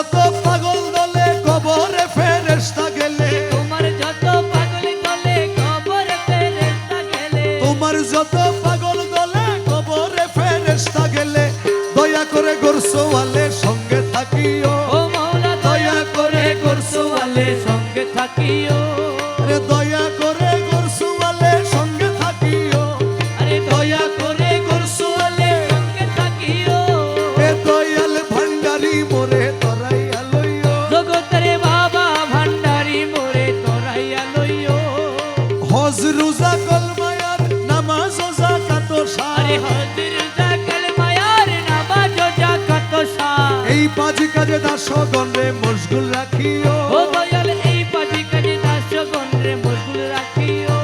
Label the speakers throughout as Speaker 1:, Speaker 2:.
Speaker 1: যত পাগল
Speaker 2: দলে কবরে ফেরেস্তা গেলে তোমার যত
Speaker 1: পাগল দলে কবরে ফেরেস্তা গেলে তোমার
Speaker 2: যত পাগল দলে কবরে ফেরেস্তা গেলে
Speaker 1: দয়া করে গোরসোয়ালে সঙ্গে সঙ্গে থাকিও।
Speaker 2: হজ রোজা কলমায়ার নামাজ ও যাকাত
Speaker 1: আরে
Speaker 2: সারে
Speaker 1: হজর জাকাল মায়ার নামাজ জাকাত সা
Speaker 2: এই পাঁচ কাজে দাস রে মশগুল রাখিও।
Speaker 1: ও দয়াল এই পাঁচ কাজে দাস গণরে মশগুল রাখিও।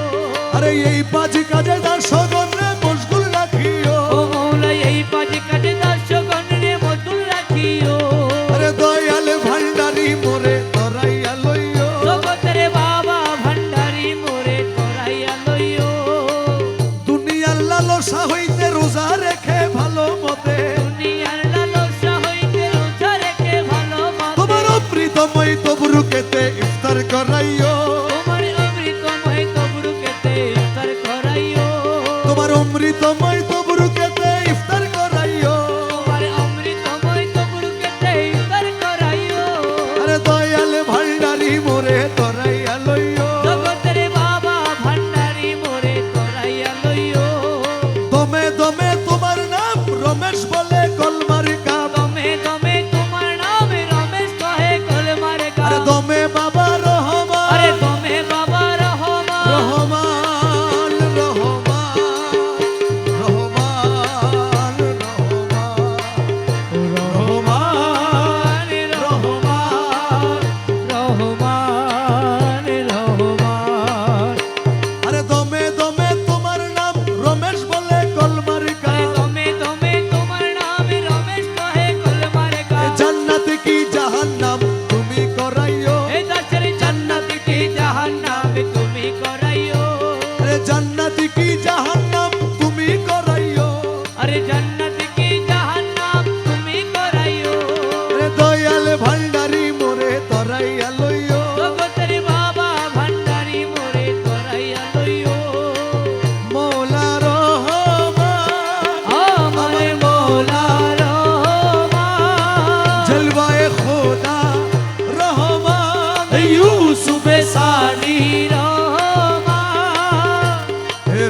Speaker 2: আরে এই পাঁচ কাজে দাসগণ রে তবরুকেতে ইফতার করাইও
Speaker 1: তোমার অমৃতময় তবরুকেতে ইফতার করাইও
Speaker 2: তোমার অমৃতময় জান্নাত কি জাহান্নাম তুমি করাইও? আরে জান্নাত কি জাহান্নাম তুমি করাইও?
Speaker 1: আরে
Speaker 2: দয়াল ভান্ডারি মোরে তরাইয়া লইও।
Speaker 1: জগতের বাবা ভান্ডারি মোরে তোরাইয়া লইও।
Speaker 2: মৌলা রহমান
Speaker 1: আমার মৌলা রহমান।
Speaker 2: জলবায়ে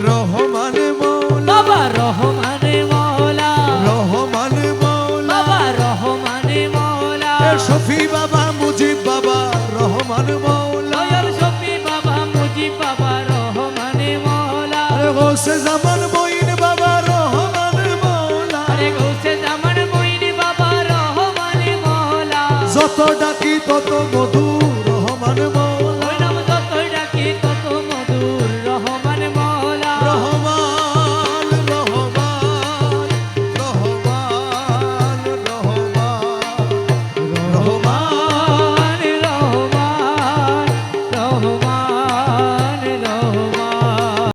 Speaker 2: রহমান মৌলা।
Speaker 1: রহমানে মৌলা।
Speaker 2: রহমান মৌলা।
Speaker 1: বাবা রহমানে মৌলা।
Speaker 2: হে শফি বাবা মুজিব বাবা রহমান মৌলা।
Speaker 1: দয়াল শফি বাবা মুজিব বাবা রহমানে মৌলা।
Speaker 2: গোসে জামান মঈন বাবা রহমান মৌলা।
Speaker 1: আরে জামান মইনি বাবা রহমানে মৌলা।
Speaker 2: যত ডাকি তত মধু